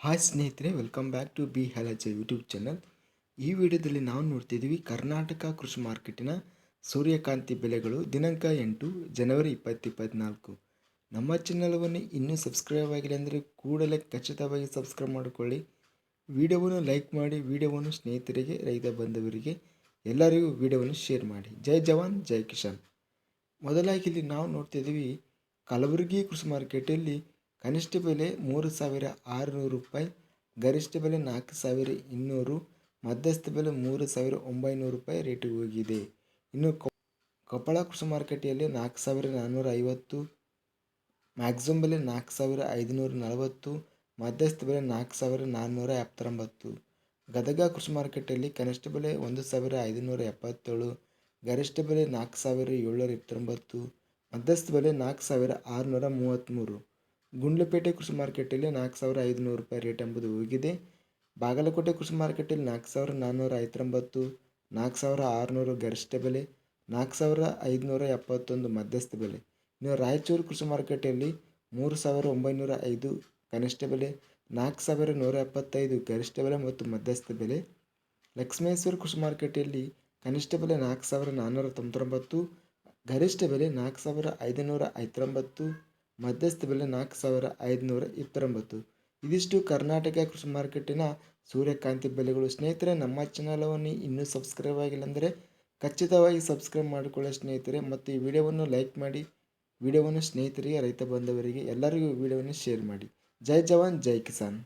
Hi ಸ್ನೇಹಿತರೆ welcome back to ಬಿ ಹ್ಯಾಲಜ್ ಯೂಟ್ಯೂಬ್ ಚಾನಲ್ ಈ ವಿಡಿಯೋದಲ್ಲಿ ನಾವು ನೋಡ್ತಿದ್ದೀವಿ ಕರ್ನಾಟಕ ಕೃಷಿ ಮಾರ್ಕೆಟಿನ ಸೂರ್ಯಕಾಂತಿ ಬೆಲೆಗಳು ದಿನಾಂಕ ಎಂಟು ಜನವರಿ ಇಪ್ಪತ್ತು ಇಪ್ಪತ್ತ್ನಾಲ್ಕು ನಮ್ಮ ಚಾನಲವನ್ನು ಇನ್ನೂ ಸಬ್ಸ್ಕ್ರೈಬ್ ಆಗಿಲ್ಲ ಅಂದರೆ ಕೂಡಲೇ ಖಚಿತವಾಗಿ ಸಬ್ಸ್ಕ್ರೈಬ್ ಮಾಡಿಕೊಳ್ಳಿ. ವಿಡಿಯೋವನ್ನು ಲೈಕ್ ಮಾಡಿ, ವಿಡಿಯೋವನ್ನು ಸ್ನೇಹಿತರಿಗೆ, ರೈತ ಬಂಧುವರಿಗೆ ಎಲ್ಲರಿಗೂ ವಿಡಿಯೋವನ್ನು ಶೇರ್ ಮಾಡಿ. ಜೈ ಜವಾನ್, ಜೈ ಕಿಶಾನ್ ಮೊದಲಾಗಿ ಇಲ್ಲಿ ನಾವು ನೋಡ್ತಿದ್ದೀವಿ ಕಲಬುರಗಿ ಕೃಷಿ ಮಾರ್ಕೆಟಲ್ಲಿ ಕನಿಷ್ಠ ಬೆಲೆ ಮೂರು ಸಾವಿರ ಆರುನೂರು ರೂಪಾಯಿ, ಗರಿಷ್ಠ ಬೆಲೆ ನಾಲ್ಕು ಸಾವಿರ ಇನ್ನೂರು, ಮಧ್ಯಸ್ಥ ಬೆಲೆ ಮೂರು ಸಾವಿರ ಒಂಬೈನೂರು ರೂಪಾಯಿ ರೇಟಿಗೆ ಹೋಗಿದೆ. ಇನ್ನು ಕೊಪ್ಪಳ ಕೃಷಿ ಮಾರುಕಟ್ಟೆಯಲ್ಲಿ ನಾಲ್ಕು ಸಾವಿರ ನಾನ್ನೂರ ಐವತ್ತು, ಮ್ಯಾಕ್ಸಿಮಮ್ ಬೆಲೆ ನಾಲ್ಕು ಸಾವಿರ ಐದುನೂರ ನಲವತ್ತು, ಮಧ್ಯಸ್ಥ ಬೆಲೆ ನಾಲ್ಕು ಸಾವಿರ ನಾನ್ನೂರ ಎಪ್ಪತ್ತೊಂಬತ್ತು. ಗದಗ ಕೃಷಿ ಮಾರುಕಟ್ಟೆಯಲ್ಲಿ ಕನಿಷ್ಠ ಬೆಲೆ ಒಂದು ಸಾವಿರ ಐದುನೂರ ಎಪ್ಪತ್ತೇಳು, ಗರಿಷ್ಠ ಬೆಲೆ ನಾಲ್ಕು ಸಾವಿರ ಏಳ್ನೂರ ಇಪ್ಪತ್ತೊಂಬತ್ತು, ಮಧ್ಯಸ್ಥ ಬೆಲೆ ನಾಲ್ಕು ಸಾವಿರ ಆರುನೂರ ಮೂವತ್ತ್ಮೂರು. ಗುಂಡ್ಲುಪೇಟೆ ಕೃಷಿ ಮಾರ್ಕೆಟಲ್ಲಿ ನಾಲ್ಕು ಸಾವಿರ ಐದುನೂರು ರೂಪಾಯಿ ರೇಟ್ ಎಂಬುದು ಹೋಗಿದೆ ಬಾಗಲಕೋಟೆ ಕೃಷಿ ಮಾರ್ಕೆಟಲ್ಲಿ ನಾಲ್ಕು ಸಾವಿರ ನಾನ್ನೂರ ಐವತ್ತೊಂಬತ್ತು, ನಾಲ್ಕು ಸಾವಿರ ಆರುನೂರು ಗರಿಷ್ಠ ಬೆಲೆ, ನಾಲ್ಕು ಸಾವಿರ ಐದುನೂರ ಎಪ್ಪತ್ತೊಂದು ಮಧ್ಯಸ್ಥ ಬೆಲೆ. ಇನ್ನು ರಾಯಚೂರು ಕೃಷಿ ಮಾರ್ಕೆಟಲ್ಲಿ ಮೂರು ಸಾವಿರ ಒಂಬೈನೂರ ಐದು ಕನಿಷ್ಠ ಬೆಲೆ, ನಾಲ್ಕು ಸಾವಿರ ನೂರ ಎಪ್ಪತ್ತೈದು ಗರಿಷ್ಠ ಬೆಲೆ ಮತ್ತು ಮಧ್ಯಸ್ಥ ಬೆಲೆ. ಲಕ್ಷ್ಮೇಶ್ವರ ಕೃಷಿ ಮಾರ್ಕೆಟಲ್ಲಿ ಕನಿಷ್ಠ ಬೆಲೆ ನಾಲ್ಕು ಸಾವಿರ ನಾನ್ನೂರ ತೊಂಬತ್ತೊಂಬತ್ತು, ಗರಿಷ್ಠ ಬೆಲೆ ನಾಲ್ಕು ಸಾವಿರ ಐದುನೂರ ಐವತ್ತೊಂಬತ್ತು ಮಧ್ಯಸ್ಥ ಬೆಲೆ ನಾಲ್ಕು ಸಾವಿರ ಐದುನೂರ ಇಪ್ಪತ್ತೊಂಬತ್ತು. ಇದಿಷ್ಟು ಕರ್ನಾಟಕ ಕೃಷಿ ಮಾರ್ಕೆಟಿನ ಸೂರ್ಯಕಾಂತಿ ಬೆಲೆಗಳು. ಸ್ನೇಹಿತರೆ, ನಮ್ಮ ಚಾನಲವನ್ನು ಇನ್ನೂ ಸಬ್ಸ್ಕ್ರೈಬ್ ಆಗಿಲ್ಲ ಅಂದರೆ ಖಚಿತವಾಗಿ ಸಬ್ಸ್ಕ್ರೈಬ್ ಮಾಡಿಕೊಳ್ಳೋ ಸ್ನೇಹಿತರೆ. ಮತ್ತು ಈ ವಿಡಿಯೋವನ್ನು ಲೈಕ್ ಮಾಡಿ, ವಿಡಿಯೋವನ್ನು ಸ್ನೇಹಿತರಿಗೆ, ರೈತ ಬಾಂಧವರಿಗೆ ಎಲ್ಲರಿಗೂ ವಿಡಿಯೋವನ್ನು ಶೇರ್ ಮಾಡಿ. ಜೈ ಜವಾನ್, ಜೈ ಕಿಸಾನ್.